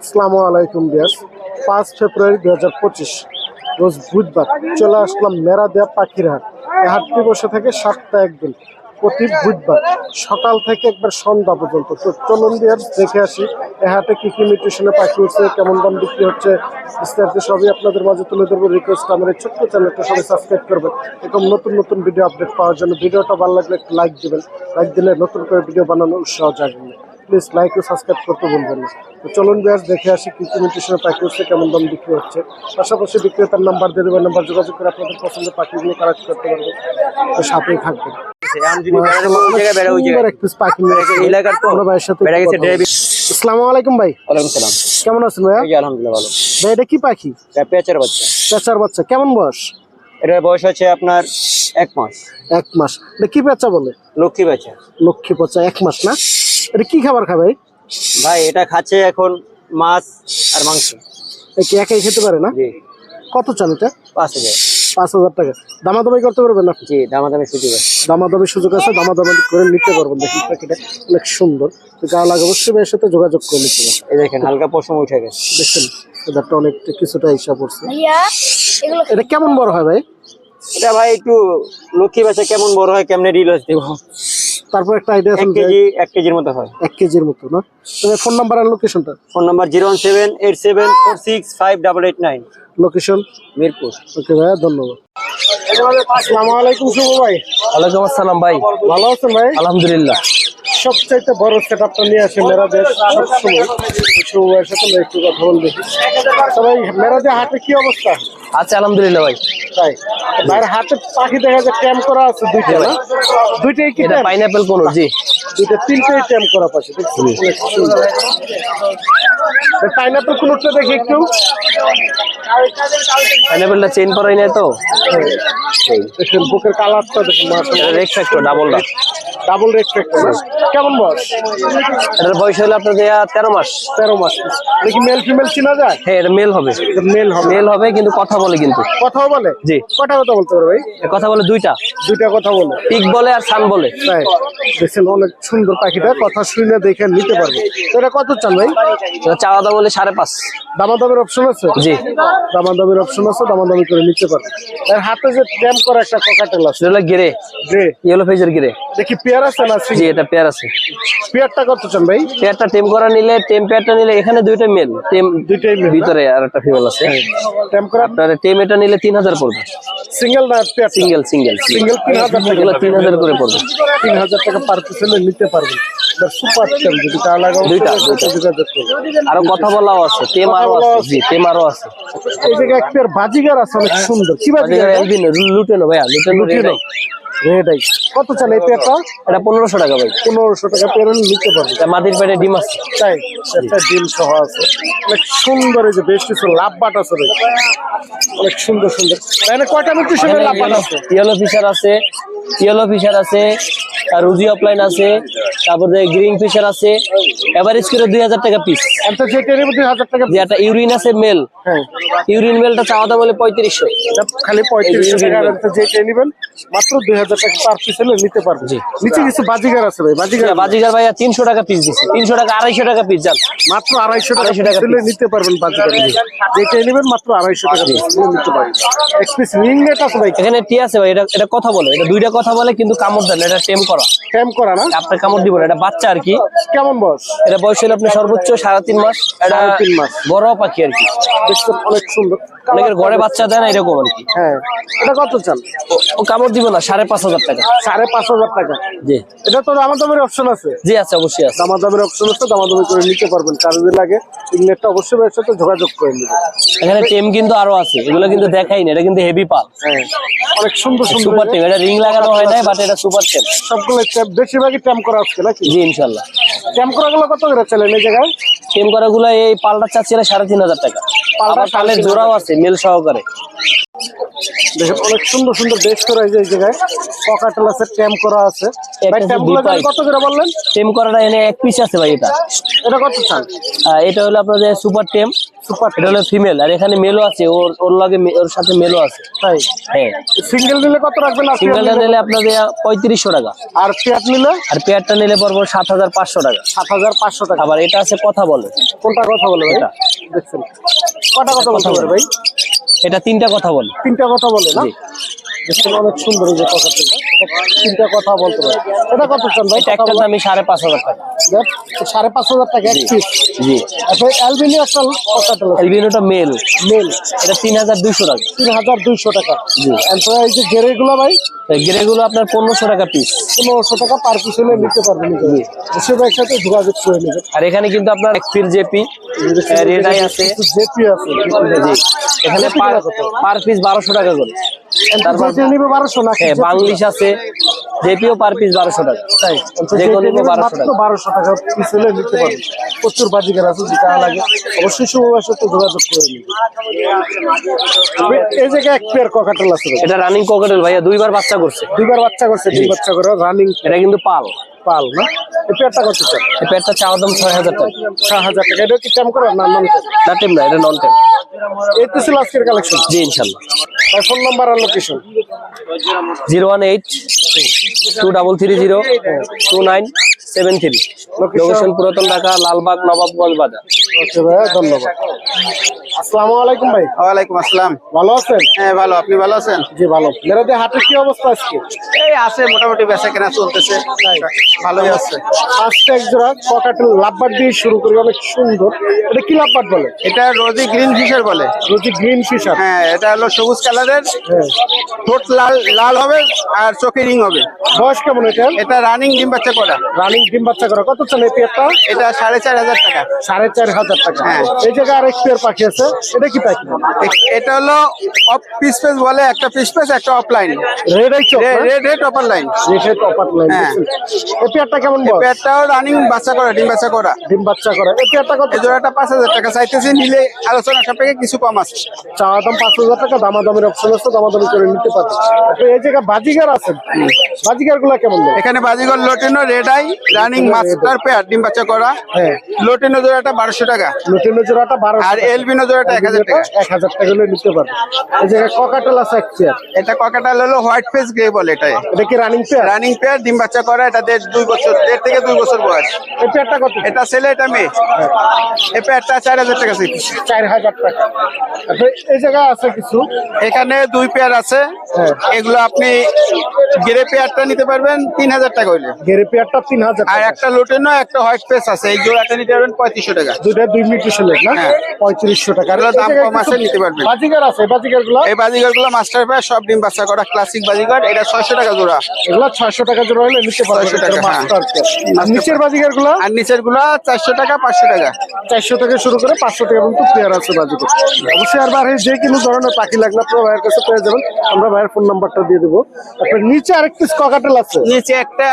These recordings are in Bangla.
আসসালামু আলাইকুম বিয়াস পাঁচ ফেব্রুয়ারি দু হাজার পঁচিশ, রোজ বুধবার চলে আসলাম মেরাদিয়া পাখির হাট হাটটি বসে থাকে সাতটা একদিন, প্রতি বুধবার। সকাল থেকে একবার সন্ধ্যা পর্যন্ত। তো চলুন দেখে আসি এ হাটে কি কি নিউট্রিশনে পাখি উঠছে, কেমন দাম বিক্রি হচ্ছে। বিস্তারিত সবই আপনাদের মাঝে তুলে ধরবো। রিকোয়েস্ট আমার এই ছোট্ট চ্যানেলটা সবাই সাবস্ক্রাইব করবেন। এরকম নতুন নতুন ভিডিও আপডেট পাওয়ার জন্য ভিডিওটা ভালো লাগলে একটু লাইক দেবেন। লাইক দিলে নতুন করে ভিডিও বানানোর উৎসাহ জাগবে। প্লিজ লাইক ও সাবস্ক্রাইব করতে ভুলবেন না। তো চলুন ব্যাস দেখে আসি কি কি নিউট্রিশনের পাখি হচ্ছে কেমন দাম বিক্রি হচ্ছে। পাশাপাশি বিক্রেতার নাম্বার দিয়ে দেবেন নাম্বার যোগাযোগ করে আপনাদের পছন্দের পাখিগুলো কালেক্ট করতে পারবেন। তো সাথেই থাকবেন। কেমন আছেন ভাইয়া? আলহামদুলিল্লাহ ভালো। ভাই এটা কি পাখি? পেঁচার বাচ্চা। পেঁচার বাচ্চা। কেমন বয়স? এটার বয়স হচ্ছে আপনার এক মাস। এক মাস। এটা কি পেঁচা বলে? লক্ষ্মী বাচ্চা লক্ষ্মী পচা এক মাস না? এটা কি খাবার খাবে? ভাই এটা খাচ্ছে এখন মাছ আর মাংস। একাই খেতে পারে না? কত চান এটা? পাঁচ হাজার। পাঁচ হাজার টাকা। দামাদামি করতে পারবেন না? জি দামাদামি সুযোগ আছে। দামাদামি সুযোগ আছে দামাদামি করে নিতে পারবেন। দেখুন পাখিটা অনেক সুন্দর। তো লাগে অবশ্যই ভাইয়ের সাথে যোগাযোগ করে নিতে পারবেন। এই দেখেন হালকা পশম উঠে গেছে। দেখছেন এদারটা অনেক কিছুটা হিসাব পড়ছে এটা কেমন বড় হয় ভাই? এটা ভাই একটু লক্ষ্মী বাচ্চা কেমন বড় হয় কেমনে রিলস দিব তারপর একটা আইডিয়া আছে কেজি এক কেজির মতো হয়। এক কেজির মতো না? তবে ফোন নাম্বার আর লোকেশনটা phone number zero one seven eight seven four six five double eight nine location Mirpur. Okay ভাইয়া ধন্যবাদ। আসসালামু আলাইকুম শুভ ভাই। ওয়ালাইকুম আসসালাম ভাই। ভালো আছেন ভাই? আলহামদুলিল্লাহ। সবচাইতে বড় সেট আপটা নিয়ে আসে মেরাদের সবসময়। শুভ ভাইয়ের সাথে একটু কথা বল দেখি সবাই মেরাদের হাটে কি অবস্থা? আচ্ছা আলহামদুলিল্লাহ ভাই। তাই হাতে পাখি দেখা যায় ক্যাম্প করা আছে দুইটা না? দুইটাই কি? পাইনাপেল কোন জি। দুইটা তিনটাই ক্যাম্প করা পাশে পাইনাপেল কোনটা দেখি একটু। পাইনাপেলটা চেইন করাই নাই তো। বুকের কালারটা দেখুন এটা রেক ফ্যাক্টর ডাবলটা ডাবল রেড কেমন বয়স? এটার বয়স হলো আপনার দেয়া তেরো মাস। তেরো মাস। দেখি মেল ফিমেল চিনা যায়? হ্যাঁ এটা মেল হবে। মেল হবে। মেল হবে কিন্তু কথা বলে কিন্তু। কথাও বলে? জি। কটা কথা বলতে পারে ভাই? কথা বলে দুইটা। দুইটা কথা বলে। পিক বলে আর সান বলে। তাই। দেখছেন অনেক সুন্দর পাখিটা। কথা শুনে দেখে নিতে পারবে। তো এটা কত চান ভাই? চাওয়া দাম বলে সাড়ে পাঁচ। দামাদামের অপশন আছে? জি। দামাদামের অপশন আছে দামাদামি করে নিতে পারবে। হাতে যে ট্যাম্প করা একটা কোকাটেল আছে। এটা হলো গিরে গ্রে ইয়েলো ফেজের গিরে দেখি পেয়ার আছে না জি এটা পেয়ার আছে। পেয়ারটা কত চান ভাই? পেয়ারটা টেম করা নিলে টেম পেয়ারটা নিলে এখানে দুইটা মেল টেম দুইটাই ভিতরে আর একটা ফিমেল আছে। করা? আপনার টেম এটা নিলে তিন হাজার পড়বে। সিঙ্গেল না পেয়ার সিঙ্গেল সিঙ্গেল সিঙ্গেল তিন হাজার টাকা। তিন হাজার করে পড়বে। তিন হাজার টাকা পার পিস হলে নিতে পারবেন। সুপার ট্যাম্প যদি তা লাগাও দুইটা, যোগাযোগ করবে আরও কথা বলাও আছে টেম আরও আছে জি টেম আরও আছে। এই জায়গায় এক পেয়ার বাজিগার আছে অনেক সুন্দর। কি বাজিগার এলবিনো লুটেনো ভাইয়া লুটেনো লুটিনো। রেডাই কত চান এই পেয়ারটা এটা পনেরোশো টাকা ভাই। পনেরোশো টাকা পেয়ার নিতে পারবে মাটির পেটে ডিম আছে। তাই একটা ডিম সহ আছে। অনেক সুন্দর এই যে বেশ কিছু লাভ বাট আছে রে অনেক সুন্দর সুন্দর। এখানে কয়টা সঙ্গে লাভ বাট আছে। ইয়েলো ফিশার আছে। ইয়েলো ফিশার আছে আর রুজি অফলাইন আছে তারপরে গ্রিন ফিশার আছে। এভারেজ করে দুই হাজার টাকা পিস একটা ইউরিন আছে মেল ইউরিন মেলটা চাওয়া দাম হলে পঁয়ত্রিশশো। খালি পঁয়ত্রিশশো টাকা যেটা নেবেন মাত্র দুই হাজার টাকা পার পিস হলে নিতে পারবে নিচে কিছু বাজিগার আছে ভাই বাজিগার বাজিগার ভাইয়া তিনশো টাকা পিস দিচ্ছে তিনশো টাকা আড়াইশো টাকা পিস যান মাত্র আড়াইশো টাকা আড়াইশো টাকা হলে নিতে পারবেন বাজিগার যেটা নেবেন মাত্র আড়াইশো টাকা নিতে পারবেন। এক পিস রিং রেট আছে ভাই। এখানে টি আছে ভাই এটা এটা কথা বলে। এটা দুইটা কথা বলে কিন্তু কামড় দেন না, এটা টেম করা। ক্যাম্প করা না? আপনার কামড় দিব না এটা বাচ্চা আর কি। কেমন বয়স? এটা বয়স হলো আপনার সর্বোচ্চ সাড়ে তিন মাস। এটা তিন মাস। বড় পাখি আর কি। দেখতে অনেক সুন্দর। অনেকের ঘরে বাচ্চা দেয় না এরকম আর কি। হ্যাঁ। এটা কত চান? ও- কামড় দিব না সাড়ে পাঁচ হাজার টাকা। সাড়ে পাঁচ হাজার টাকা? জি। এটা তো দামাদামের অপশন আছে? জি আছে অবশ্যই আছে। দামাদামের অপশন আছে দামাদামি করে নিতে পারবেন। কার যদি লাগে ইংলেটটা অবশ্যই ভাইয়ের সাথে যোগাযোগ করে নেবেন। এখানে টেম কিন্তু আরও আছে এগুলো কিন্তু দেখাই না এটা কিন্তু হেভি পাল। হ্যাঁ। অনেক সুন্দর সুন্দর সুপার টেম এটা রিং লাগানো হয় নাই বাট এটা সুপার টেম সবগুলো ট্যাপ বেশিরভাগই করা হচ্ছে নাকি? জি ইনশাল্লাহ করাগুলো কত করে চলেন এই জায়গায়? টেম করা গুলো এই পালটা চাচ্ছিল সাড়ে তিন হাজার টাকা। পাল্টা জোড়াও আছে মেল সহকারে। দেখেন অনেক সুন্দর সুন্দর বেশ করা এই এই জায়গায় পকাটেল আছে ট্যাম করা আছে। ভাই। কত করে বললেন? টেম করাটা এনে এক পিস আছে ভাই এটা। এটা কত চান এটা হলো আপনাদের সুপার টেম। সুপার এটা হলো ফিমেল আর এখানে মেলও আছে ওর ওর লগে ওর সাথে মেলও আছে। তাই? হ্যাঁ। সিঙ্গেল নিলে কত রাখবেন নিলে আপনাদের পঁয়ত্রিশশো টাকা। আর পেয়ার নিলে? আর পেয়ারটা নিলে পড়ব সাত হাজার পাঁচশো টাকা। সাত হাজার পাঁচশো টাকা। আবার এটা আছে কথা বলে। কোনটা কথা বলে ভাই। দেখছেন। কটা কথা বলতে পারে ভাই? এটা তিনটা কথা বলে। তিনটা কথা বলে না। অনেক সুন্দর যে কথাটা। তিনটা কথা বলতে পারে। এটা কত চান ভাই? এটা একটা দামি সাড়ে পাঁচ হাজার টাকা। সাড়ে পাঁচ হাজার টাকা এক পিস জি। অ্যালবিনি একটা পকাটেল আছে মেল মেল এটা তিন হাজার দুইশো টাকা। তিন হাজার দুইশো টাকা। জি। এরপরে এই যে গেরেগুলো ভাই গেরেগুলো আপনার পনেরোশো টাকা পিস পনেরোশো টাকা পার পিস হলে নিতে পারবেন সাথে যোগাযোগ করে নেবেন। আর এখানে কিন্তু আপনার একফির জেপি রেড আই আছে। জেপি আছে। জি এখানে পার পিস বারোশো টাকা করে। তারপর হ্যাঁ বাংলিশ আছে। জেপিও পার পিস বারোশো টাকা। তাই বারোশো টাকা। পিস হলে নিতে পারবে। প্রচুর বাজিকার আছে যেটা লাগে। অবশ্যই শুভবার সাথে যোগাযোগ করে নেবেন এই জায়গায় এক পেয়ার ককাটেল আছে। এটা রানিং কোকাটেল ভাইয়া দুইবার বাচ্চা করছে। দুইবার বাচ্চা করছে দুই বাচ্চা করে রানিং এটা কিন্তু পাল। পাল না? পেয়ারটা কত স্যার? এই পেটটা চাওয়ার দাম ছয় হাজার টাকা। ছয় হাজার টাকা। এটা কি টাইম করে না নন না টেম না এটা নন টাইম এই তো ছিল আজকের কালেকশন জি ইনশাল্লাহ। ফোন নাম্বার আর location zero one eight two double three zero two nine seven three. Location পুরাতন ঢাকা লালবাগ নবাবগঞ্জ বাজার। ওকে ভাইয়া ধন্যবাদ। আসসালামু আলাইকুম ভাই। ওয়ালাইকুম আসসালাম। ভালো আছেন? হ্যাঁ ভালো। আপনি ভালো আছেন? জি ভালো। কি অবস্থা আজকে? এই আছে মোটামুটি বেচা কেনা চলতেছে। ভালোই আছে। ফার্স্ট এক জোড়া ককাটেল লাভবার দিয়ে শুরু করি অনেক সুন্দর। এটা কি লাভবার বলে? এটা রোজি গ্রিন ফিশার বলে। রুটি গ্রিন ফিশার। হ্যাঁ এটা হলো সবুজ কালারের। হ্যাঁ। ঠোঁট লাল লাল হবে আর চোখে রিং হবে। বয়স কেমন এটা? এটা রানিং ডিম বাচ্চা করা। রানিং ডিম বাচ্চা করা। কত এই পেয়ারটা? এটা সাড়ে চার হাজার টাকা। সাড়ে চার হাজার টাকা। হ্যাঁ। এই জায়গায় আরেক পেয়ার পাখি আছে। এটা কি পাখি এটা হলো অফ পিস পেস বলে একটা পিস পেস একটা opaline red red red opaline red opaline হ্যাঁ। এই পেয়ারটা কেমন রানিং বাচ্চা করা ডিম বাচ্চা করা। ডিম বাচ্চা করা। এই পেয়ারটা কত? জোড়াটা পাঁচ হাজার টাকা। চাইতেছি নিলে আলোচনা সাপেক্ষে কিছু কম আছে। চাওয়া দাম পাঁচ হাজার টাকা দামাদামের অপশন আছে দামাদামি করে নিতে পারবে তো এই জায়গায় বাজিগার আছে? বাজিগারগুলা কেমন? এখানে budgerigar lutino red eye running master pair ডিম বাচ্চা করা। হ্যাঁ। লোটেনো জোড়াটা বারোশো টাকা লুটিনো জোড়াটা বারো আর এলবিনো জোড়াটা এক হাজার টাকা। এক হাজার টাকা হলে নিতে পারবে। এই জায়গায় ককাটেল আছে এক চেয়ার এটা ককাটাল হলো হোয়াইট ফেস গ্রে বলে এটাই। এটা কি রানিং পেয়ার রানিং পেয়ার ডিম বাচ্চা করা এটা দেড় দুই বছর দেড় থেকে দুই বছর বয়স। এই পেয়ারটা কত? এটা ছেলে এটা মেয়ে। এই পেয়ারটা চার হাজার টাকা চার হাজার টাকা। আচ্ছা, এই জায়গায় আছে কিছু? এখানে দুই পেয়ার আছে। হ্যাঁ। এগুলো আপনি গ্রে পেয়ারটা নিতে পারবেন তিন হাজার টাকা হইলে। গেরে পেয়ারটা তিন হাজার আর টাকা। একটা লোটেনো একটা হোয়াইট ফেস আছে। এই জোড়াটা নিতে পারবেন পঁয়ত্রিশশো টাকা। দুইটা দুই মিনিট ছিল না? হ্যাঁ। পঁয়ত্রিশশো টাকা। এগুলো দাম কম আছে, নিতে পারবেন। বাজিগার আছে বাজিগারগুলো এই বাজিগরগুলো মাস্টার পেয়ার সব ডিম বাচ্চা করা ক্লাসিক বাজিগর। এটা ছয়শো টাকা জোড়া। এগুলো ছয়শো টাকা জোড়া হলে নিতে পারবে 600 টাকা, হ্যাঁ। নিচের বাজিগারগুলো আর নিচেরগুলো চারশো টাকা পাঁচশো টাকা। চারশো থেকে শুরু করে পাঁচশো টাকা পর্যন্ত পেয়ার আছে বাজিতে অবশ্যই আর বাইরে যে কোনো ধরনের পাখি লাগলে আপনার ভাইয়ের কাছে পেয়ে যাবেন। আমরা ভাইয়ের ফোন নাম্বারটা দিয়ে দেবো। তারপরে নিচে আরেক পিস ককাটেল আছে? নিচে একটা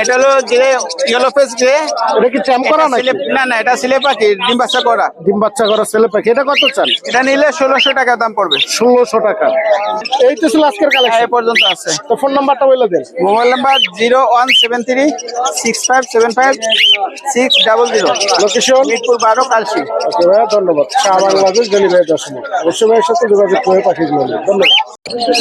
এটা হলো গ্রে ইয়েলো ফেস গ্রে এটা কি ট্যাম্প করা নাকি? না না এটা সিলে পাখি ডিম বাচ্চা করা? ডিম বাচ্চা করা ছেলে পাখি। এটা কত চান এটা নিলে ষোলোশো টাকা দাম পড়বে। ষোলোশো টাকা। এই তো ছিল আজকের এই কালেকশন পর্যন্ত আছে। তো ফোন নাম্বারটা বলে দেন। Mobile number zero one seven three six five seven five six double zero. Location Mirpur বারো কালসি ওকে ভাইয়া ধন্যবাদ। শাহ বাংলাদেশ ডেলিভারি দর্শন অবশ্যই ভাইয়ের সাথে যোগাযোগ করে পাঠিয়ে দিবেন। ধন্যবাদ।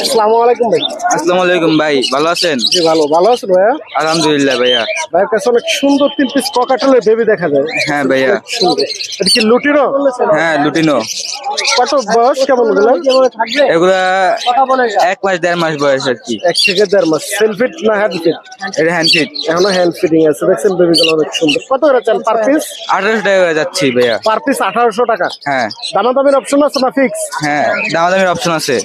আসসালামু আলাইকুম ভাই। আসসালামু আলাইকুম ভাই ভালো আছেন? জি ভালো। ভালো আছেন ভাইয়া? আলহামদুলিল্লাহ ভাইয়া। ভাইয়ের কাছে অনেক সুন্দর তিন পিস ককাটেলের বেবি দেখা যায়। হ্যাঁ ভাইয়া। সুন্দর এটা কি লুটিনো? হ্যাঁ লুটিনো। কত বয়স? কেমনগুলো এগুলা এক মাস দেড় মাস বয়স আর কি। এক থেকে দেড় মাস। সেলফিট না হ্যান্ড ফিট এটা হ্যান্ড ফিট এখনও হ্যান্ড ফিটিং আছে। দেখছেন বেবি গুলো অনেক সুন্দর। কত করে চান পার পিস আঠারোশো টাকা করে যাচ্ছি ভাইয়া। পার পিস আঠারোশো টাকা। হ্যাঁ। দামাদামির অপশন আছে না ফিক্স হ্যাঁ দামাদামির অপশন আছে।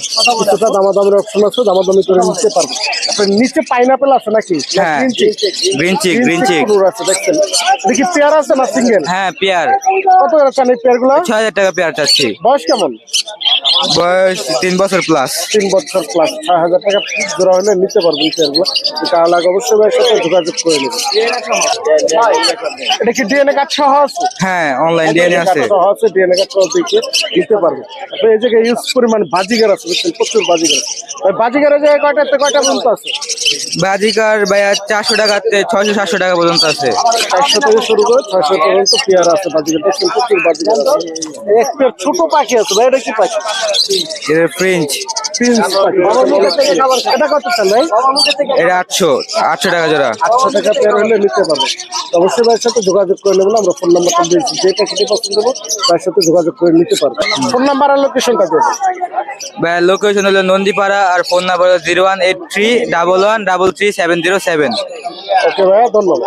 কিছুটা দামাদামির অপশন আছে। দামাদামি করে নিতে পারবে। আপনার নিচে পাইনাপেল আছে নাকি? হ্যাঁ। গ্রিন চিক গ্রিন চিক আছে দেখছেন? দেখি পেয়ার আছে না সিঙ্গেল হ্যাঁ পেয়ার কত করে চান এই পেয়ার ছয় হাজার টাকা পেয়ার চাচ্ছি। বয়স কেমন? বয়স তিন বছর প্লাস তিন বছর প্লাস ছয় হাজার টাকা জোড়া হলে নিতে পারবেন পেয়ারগুলো তাহলে লাগে অবশ্যই ভাইয়ের সাথে যোগাযোগ করে নেবেন। এটা কি ডিএনএ কার্ড সহ আছে? হ্যাঁ অনলাইন ডিএনএ আছে। সহ আছে ডিএনএ কার্ড সহ দেখে নিতে পারবেন। তারপরে এই জায়গায় ইউজ পরিমাণ বাজিগার আছে বুঝছেন? প্রচুর বাজিগার। আছে বাজিগারের জায়গায় কয়টাতে কয়টা পর্যন্ত আছে? বাজিকার ভাইয়া চারশো টাকাতে ছয়শো সাতশো টাকা পর্যন্ত আছে। চারশো থেকে শুরু করে ছয়শো পর্যন্ত পেয়ার আছে দেখছেন প্রচুর পেয়ার ছোট পাখি আছে ভাই এটা কি পাখি? ফ্রেঞ্চ এটা কত চাল ভাই? এটা আটশো আটশো টাকা জোড়া। আটশো টাকা পেয়ার হলে নিতে পারব। অবশ্যই ভাইয়ের সাথে যোগাযোগ করে আমরা ফোন নাম্বারটা দিয়েছি যে পাখিটি পছন্দ করব তার সাথে যোগাযোগ করে নিতে পারব। ফোন নাম্বার আর লোকেশনটা দেবো ভাইয়া লোকেশন হলো নন্দীপাড়া আর ফোন নাম্বার হলো zero one eight three double one double three seven zero seven okay ভাইয়া ধন্যবাদ।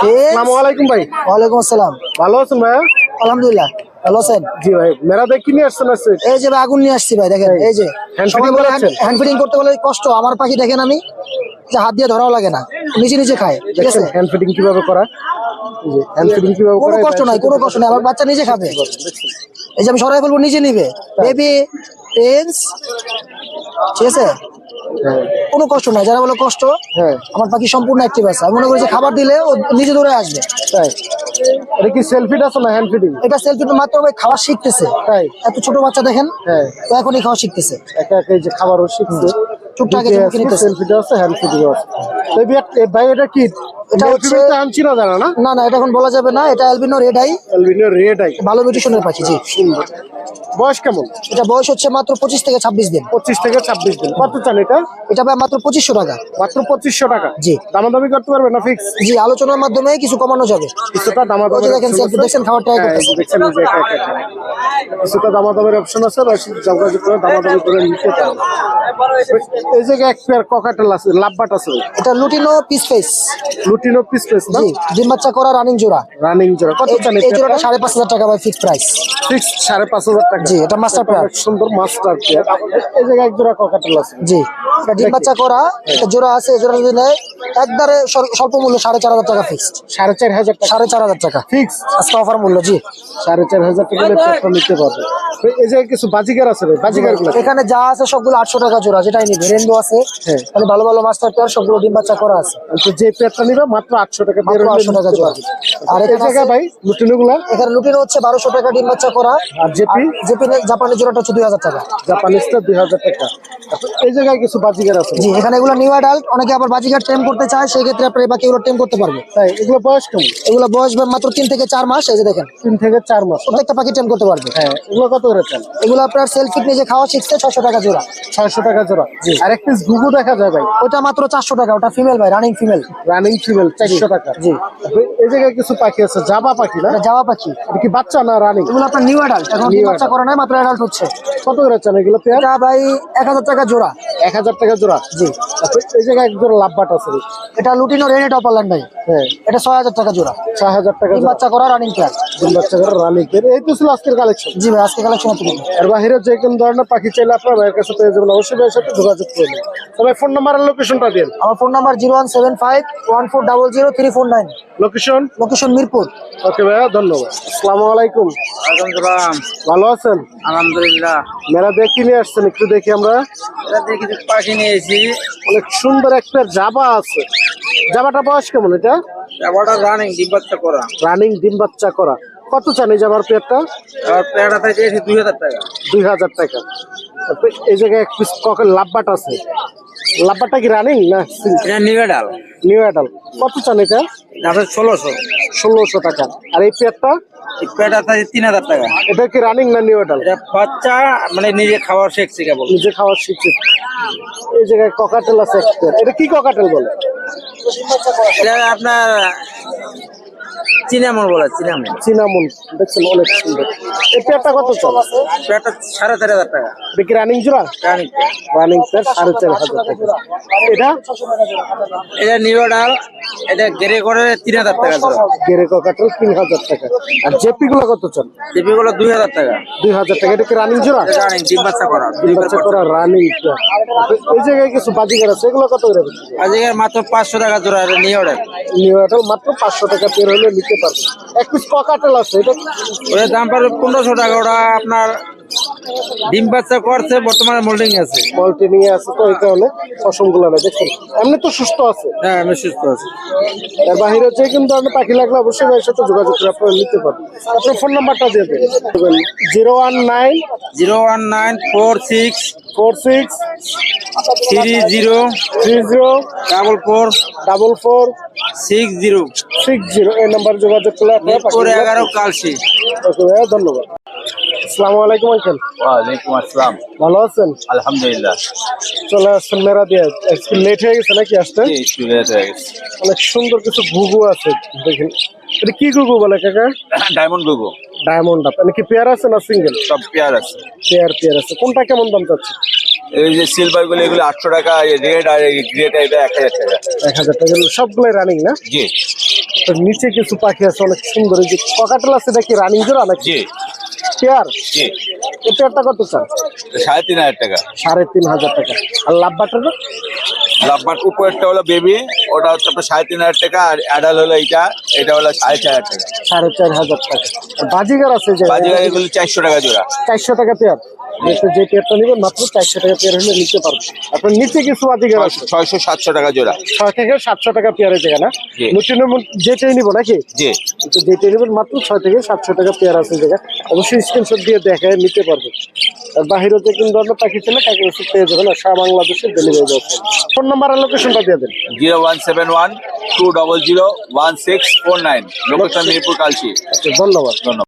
আসসালামু আলাইকুম ভাই। ওয়ালাইকুম আসসালাম। ভালো আছেন ভাইয়া? আলহামদুলিল্লাহ। ভালো আছেন জি ভাই মেরা দেখ কিনে আসছেন আসছে এই যে আগুন নিয়ে আসছি ভাই দেখেন এই যে? হ্যান্ড ফিডিং করতে বলে কষ্ট আমার পাখি দেখেন আমি যে হাত দিয়ে ধরাও লাগে না নিজে নিজে খায় ঠিক আছে? হ্যান্ড ফিডিং কীভাবে করা? হ্যান্ড ফিডিং কীভাবে কোনো কষ্ট নাই কোনো কষ্ট নাই আমার বাচ্চা নিজে খাবে। এই যে আমি সরাই ফেলব নিজে নিবে। বেবি প্রিন্স ঠিক আছে? হ্যাঁ কোনো কষ্ট নাই যারা বলে কষ্ট হ্যাঁ। আমার পাখি সম্পূর্ণ অ্যাক্টিভ আছে। আমি মনে করি যে খাবার দিলে ও নিজে দৌড়ে আসবে। তাই। এটা কি সেলফিট আছে না হ্যান্ড ফিডিং এটা মাত্র ভাই খাওয়া শিখতেছে। তাই। এত ছোট বাচ্চা দেখেন হ্যাঁ। তো এখনই খাওয়া শিখতেছে। একা একা এই যে খাবারও শিখছে। টুকটাক। সেলফিটা আছে হ্যান্ড ফিডিং আছে তো এই বিয়া- ভাই এটা কি এটা হচ্ছে- জানা না? না না এটা এখন বলা যাবে না। এটা albino red eye albino red eye ভালো মিউটেশনের পাখি জি। সুন্দর। বয়স কেমন? এটা বয়স হচ্ছে মাত্র পঁচিশ থেকে ছাব্বিশ দিন। পঁচিশ থেকে ছাব্বিশ দিন। কত চান এটা? এটা ভাই মাত্র পঁচিশশো টাকা। মাত্র পঁচিশশো টাকা? জি। দামাদামি করতে পারবে না ফিক্স জি আলোচনার মাধ্যমে কিছু কমানো যাবে। কিছুটা দামাদামি দেখেন দেখছেন খাবার। দেখছেন। কিছুটা দামাদামের অপশন আছে বা যোগাযোগ করে দামাদামি করে নিতে পারবে। এই জায়গায় এক পেয়ার ককাটেল আছে লাভবাট আছে। এটা lutino peach face lutino peach face না? জি ডিম বাচ্চা করা রানিং জোড়া। রানিং জোড়া। কত চান এই জোড়াটা সাড়ে পাঁচ হাজার টাকা ভাই ফিক্স প্রাইস ফিক্স সাড়ে পাঁচ হাজার টাকা। জি, এটা master pair। সুন্দর মাস্টার পেয়ার এই জায়গায় এক জোড়া ককাটেল আছে। জি এটা ডিম বাচ্চা করা এটা জোড়া আছে জোড়া যদি নেয় একবারে স্বল্প মূল্য সাড়ে চার হাজার টাকা ফিক্সড সাড়ে চার হাজার টাকা। সাড়ে চার হাজার টাকা। ফিক্স আজকে অফার মূল্য জি। সাড়ে চার হাজার টাকা হলে পেয়ারটা নিতে পারবে। এই জায়গায় কিছু বাজিকার আছে ভাই? বাজিকারগুলো? এখানে যা আছে সবগুলো আটশো টাকা জোড়া যেটাই নিবে। রেনবো আছে হ্যাঁ। মানে ভালো ভালো মাস্টার পেয়ার সবগুলো ডিম বাচ্চা করা আছে। তো যে পেয়ারটা নিবে মাত্র আটশো টাকা মাত্র পেয়ার 800 টাকা জোড়া। আর আর এই এখানে ভাই লুটিনো গুলা এখানে লুটিনো হচ্ছে বারোশো টাকা ডিম বাচ্চা করা। আর জেপি? জেপি জাপানি জোড়াটা হচ্ছে দুই হাজার টাকা। জাপানিজটা দুই হাজার টাকা। এই জায়গায় কিছু বাজিকার আছে। জি এখানে এগুলো নিউ অ্যাডাল্ট অনেকে আবার বাজিঘাট টেম করতে চায় সেই ক্ষেত্রে আপনি বাকি এগুলো টেম করতে পারবে। তাই এগুলো বয়স কেমন? এগুলো বয়স মাত্র তিন থেকে চার মাস এই যে দেখেন। তিন থেকে চার মাস? প্রত্যেকটা পাখি টেম করতে পারবে। হ্যাঁ এগুলো কত করে চান এগুলো আপনার সেলফি নিজে খাওয়া শিখছে ছশো টাকা জোড়া। ছয়শো টাকা জোড়া। আর এক পিস ঘুঘু দেখা যায় ভাই। ওটা মাত্র চারশো টাকা ওটা ফিমেল ভাই রানিং ফিমেল রানিং ফিমেল চারশো টাকা। জি। এই জায়গায় কিছু পাখি আছে? জাবা পাখি না? এটা পাখি। কি বাচ্চা না রানিং? এগুলো আপনার নিউ অ্যাডাল্ট এখন বাচ্চা করে করা নাই মাত্র অ্যাডাল্ট হচ্ছে। কত করে চান এগুলো পেয়ার? ভাই এক হাজার টাকা জোড়া। এক হাজার টাকা জোড়া? জি। এই জায়গায় এক জোড়া লাভবাট আছে। এটা লুটিনো রেনে টপারল্যান্ড ভাই। হ্যাঁ এটা ছয় হাজার টাকা জোড়া। ছয় হাজার টাকা বাচ্চা করা রানিং পেয়ার তিন বাচ্চা করা রানিং এই তো ছিল আজকের কালেকশন জি ভাই আজকে কালেকশন হচ্ছে এর বাহিরে যে কোন ধরনের পাখি চাইলে আপনার ভাইয়ের কাছে পেয়ে যাবেন। অবশ্যই ভাইয়ের সাথে যোগাযোগ করবেন তবে ফোন নাম্বার আর লোকেশনটা দিন। আমার phone number zero one seven five one four double zero three four nine location location Mirpur. Okay ভাইয়া ধন্যবাদ। আসসালামু আলাইকুম। আলহামদুলিল্লাহ ভালো আছেন? আলহামদুলিল্লাহ। মেলা দেখি নিয়ে আসছেন একটু দেখি আমরা। কিছু পাখি নিয়েছি অনেক সুন্দর একটা জাবা আছে। জাবাটা বয়স কেমন এটা? রানিং ডিম বাচ্চা করা। রানিং ডিম বাচ্চা করা। কত চান এই জামার পেয়ারটা? প্যাডা থেকে দুই হাজার টাকা। দুই হাজার টাকা। এই জায়গায় এক পিস লাভবাট আছে। লাভবাটটা কি রানিং না নিউ অ্যাডাল কত চান এটা? ষোলোশো। ষোলোশো টাকা। আর এই পেয়ারটা? তিন হাজার টাকা। এটা কি রানিং না নিউ অ্যাডাল বাচ্চা মানে নিজে খাওয়ার শেখছে কেবল। নিজে খাওয়ার শিখছে। এই জায়গায় ককাটেল আছে এটা কি ককাটেল বলে? আপনার চিনামন বলে চিনামন। চিনামন দেখছেন অনেক সুন্দর। এই পেয়ারটা কত চান? প্যাডটা সাড়ে চার হাজার টাকা। এটা কি রানিং জোড়া রানিং রানিং পেয়ার সাড়ে চার হাজার টাকা। এটা? এটা নিবে ডাল এটা গেরে করে তিন হাজার টাকা জোড়া। গেরে ককাটেল তিন হাজার টাকা। আর জেপি গুলো কত চান? জিপি গুলো দুই হাজার টাকা। দুই হাজার টাকা। এটা কি রানিং জোড়া? রানিং ডিম বাচ্চা করা। তিন বাচ্চা করা রানিং এই জায়গায় কিছু বাজিগার আছে এগুলো কত করে আজকে মাত্র পাঁচশো টাকা জোড়া নিউ অ্যাডাল মাত্র পাঁচশো টাকা বের হলে নিতে পারবে। এক পিস ককাটেল আছে এটা ওটার দাম পড়বে পনেরোশো টাকা ওটা আপনার ডিম বাচ্চা করছে বর্তমানে মোল্ডিং আছে। নিয়ে আছে তো এই কারণে পশমগুলো না দেখুন এমনি তো সুস্থ আছে। হ্যাঁ আমি সুস্থ আছি। এর বাইরে যে কোনো ধরনের পাখি লাগলে অবশ্যই ভাইয়ের সাথে যোগাযোগ করে আপনারা নিতে পারবেন আপনার ফোন নাম্বারটা দিয়ে দেবেন zero one nine zero one nine four six four six three zero three zero double four double four six zero six zero এই নাম্বার যোগাযোগ করলে মিরপুর এগারো কালসি ওকে ভাইয়া ধন্যবাদ। আসসালামু আলাইকুম আঙ্কেল। ওয়ালাইকুম আসসালাম। ভালো আছেন? আলহামদুলিল্লাহ। চলে আসছেন মেরা দিয়ে একটু লেট হয়ে গেছে নাকি আসতে? স্টুডেন্ট হয়ে গেছে। অনেক সুন্দর কিছু ঘুঘু আছে দেখেন। এটা কি ঘুঘু বলে কাকা? ডায়মন্ড গুগু ডায়মন্ড আপ মানে কি পেয়ার আছে না সিঙ্গেল সব পেয়ার আছে। পেয়ার পেয়ার আছে। কোনটা কেমন দাম চাচ্ছে এই যে সিলভারগুলো এগুলো আটশো টাকা রেড আর এক হাজার টাকা। এক হাজার টাকা রানিং না? জি। তো নিচে কিছু পাখি আছে অনেক সুন্দর এই যে ককাটেল আছে নাকি রানিং জোড়া নাকি? জি। পেয়ার? জি। এই পেয়ারটা কত চান সাড়ে তিন হাজার টাকা। সাড়ে তিন হাজার টাকা। আর উপরেরটা হলো বেবি ওটা হচ্ছে আপনার সাড়ে তিন হাজার টাকা আর অ্যাডাল হলো এইটা এটা হলো সাড়ে চার হাজার টাকা। সাড়ে চার হাজার টাকা। বাজিগার আছে যে বাজিগার এগুলো চারশো টাকা জোড়া। চারশো টাকা পেয়ার? যে পেয়ারটা নেবেন মাত্র চারশো টাকা পেয়ার হলে নিতে পারবেন। আপনার নিচে কিছু বাজিগার আছে ছয়শো সাতশো টাকা জোড়া। ছয় থেকে সাতশো টাকা পেয়ারের জায়গা না। নতুন যেটাই নিবো নাকি? জি। তো যেটাই নেবেন মাত্র ছয় থেকে সাতশো টাকা পেয়ার আছে জায়গা অবশ্যই স্ক্রিনশট দিয়ে দেখায় নিতে পারবেন। আর বাহিরে যে কোনো ধরনের পাখি ছিল তাকে ওষুধ পেয়ে যাবেন আর সারা বাংলাদেশে ডেলিভারি যাচ্ছে ফোন নাম্বার আর লোকেশনটা দিয়ে দেন। Zero one seven one two double zero one six four nine. Location Mirpur Kalshi. আচ্ছা ধন্যবাদ। ধন্যবাদ।